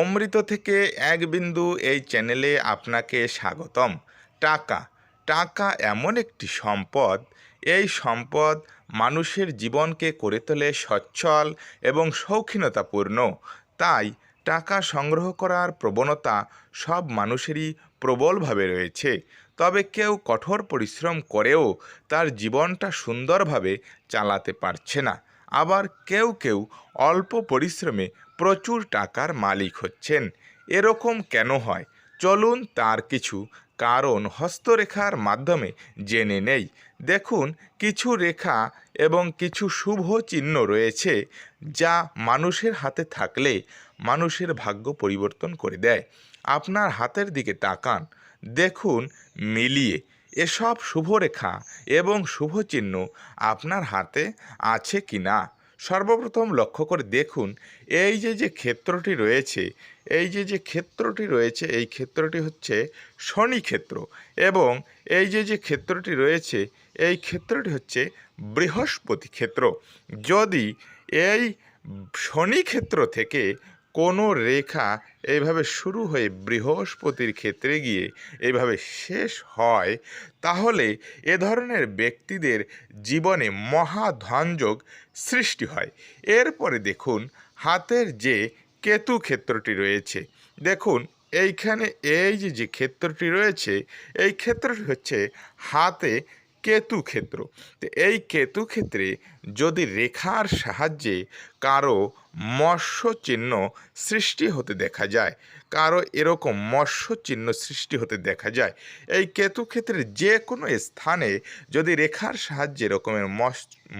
অমৃত থেকে এক বিন্দু এই চ্যানেলে আপনাকে স্বাগতম। টাকা। টাকা এমন একটি সম্পদ। এই সম্পদ মানুষের জীবনকে করে তোলে সচ্ছল এবং শৌখিনতাপূর্ণ তাই টাকা সংগ্রহ করার প্রবণতা সব মানুষেরই প্রবলভাবে রয়েছে। তবে কেউ কঠোর পরিশ্রম করেও তার জীবনটা সুন্দরভাবে চালাতে পারছে না। আবার কেউ কেউ অল্প পরিশ্রমে প্রচুর টাকার মালিক হচ্ছেন। এরকম কেন হয়? চলুন তার কিছু কারণ হস্তরেখার মাধ্যমে জেনে নেই। দেখুন, কিছু রেখা এবং কিছু শুভ চিহ্ন রয়েছে যা মানুষের হাতে থাকলে মানুষের ভাগ্য পরিবর্তন করে দেয়। আপনার হাতের দিকে তাকান। দেখুন, মিলিয়ে এসব শুভরেখা এবং শুভ চিহ্ন আপনার হাতে আছে কি না সর্বপ্রথম লক্ষ্য করে দেখুন, এই যে যে ক্ষেত্রটি রয়েছে, এই যে যে ক্ষেত্রটি রয়েছে, এই ক্ষেত্রটি হচ্ছে শনি ক্ষেত্র এবং এই যে যে ক্ষেত্রটি রয়েছে, এই ক্ষেত্রটি হচ্ছে বৃহস্পতি ক্ষেত্র যদি এই শনি ক্ষেত্র থেকে কোনো রেখা এইভাবে শুরু হয়ে বৃহস্পতির ক্ষেত্রে গিয়ে এইভাবে শেষ হয়, তাহলে এ ধরনের ব্যক্তিদের জীবনে মহাধনযোগ সৃষ্টি হয়। এরপরে দেখুন হাতের যে কেতু ক্ষেত্রটি রয়েছে। দেখুন, এইখানে এই যে যে ক্ষেত্রটি রয়েছে, এই ক্ষেত্রটি হচ্ছে হাতে কেতু ক্ষেত্র। তো এই কেতু ক্ষেত্রে যদি রেখার সাহায্যে কারও মৎস্য চিহ্ন সৃষ্টি হতে দেখা যায়, কারও এরকম মৎস্য চিহ্ন সৃষ্টি হতে দেখা যায়, এই কেতু ক্ষেত্রের যে কোনো স্থানে যদি রেখার সাহায্যে এরকমের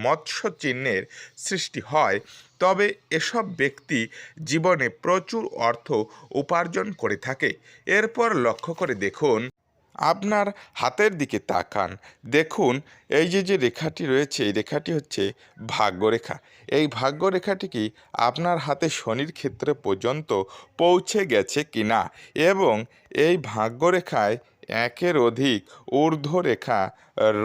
মৎস্য চিহ্নের সৃষ্টি হয়, তবে এসব ব্যক্তি জীবনে প্রচুর অর্থ উপার্জন করে থাকে। এরপর লক্ষ্য করে দেখুন আপনার হাতের দিকে তাকান। দেখুন, এই যে যে রেখাটি রয়েছে, এই রেখাটি হচ্ছে ভাগ্যরেখা। এই ভাগ্যরেখাটি কি আপনার হাতে শনির ক্ষেত্রে পর্যন্ত পৌঁছে গেছে কি না এবং এই ভাগ্যরেখায় একের অধিক ঊর্ধ্বরেখা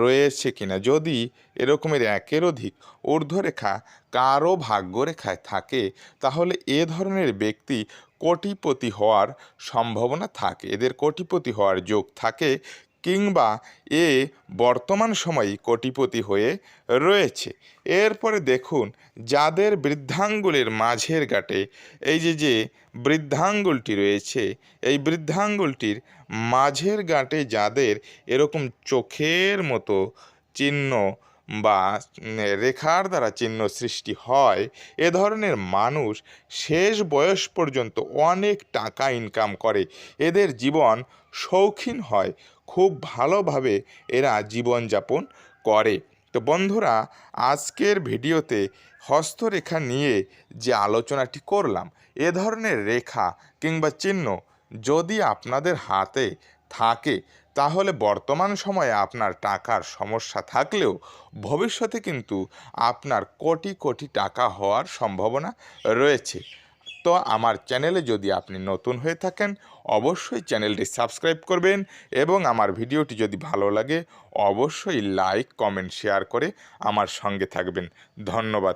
রয়েছে কিনা? যদি এরকমের একের অধিক ঊর্ধ্বরেখা কারও ভাগ্যরেখায় থাকে, তাহলে এ ধরনের ব্যক্তি কোটিপতি হওয়ার সম্ভাবনা থাকে। এদের কোটিপতি হওয়ার যোগ থাকে কিংবা এ বর্তমান সময়ে কোটিপতি হয়ে রয়েছে। এরপরে দেখুন, যাদের বৃদ্ধাঙ্গুলের মাঝের গাটে এই যে যে বৃদ্ধাঙ্গুলটি রয়েছে, এই বৃদ্ধাঙ্গুলটির মাঝের গাঁটে যাদের এরকম চোখের মতো চিহ্ন বা রেখার দ্বারা চিহ্ন সৃষ্টি হয়, এ ধরনের মানুষ শেষ বয়স পর্যন্ত অনেক টাকা ইনকাম করে। এদের জীবন শৌখিন হয়, খুব ভালোভাবে এরা জীবনযাপন করে। তো বন্ধুরা, আজকের ভিডিওতে হস্তরেখা নিয়ে যে আলোচনাটি করলাম, এ ধরনের রেখা কিংবা চিহ্ন যদি আপনাদের হাতে থাকে, তাহলে বর্তমান সময়ে আপনার টাকার সমস্যা থাকলেও ভবিষ্যতে কিন্তু আপনার কোটি কোটি টাকা হওয়ার সম্ভাবনা রয়েছে। তো আমার চ্যানেলে যদি আপনি নতুন হয়ে থাকেন, অবশ্যই চ্যানেলটি সাবস্ক্রাইব করবেন এবং আমার ভিডিওটি যদি ভালো লাগে, অবশ্যই লাইক, কমেন্ট, শেয়ার করে আমার সঙ্গে থাকবেন। ধন্যবাদ।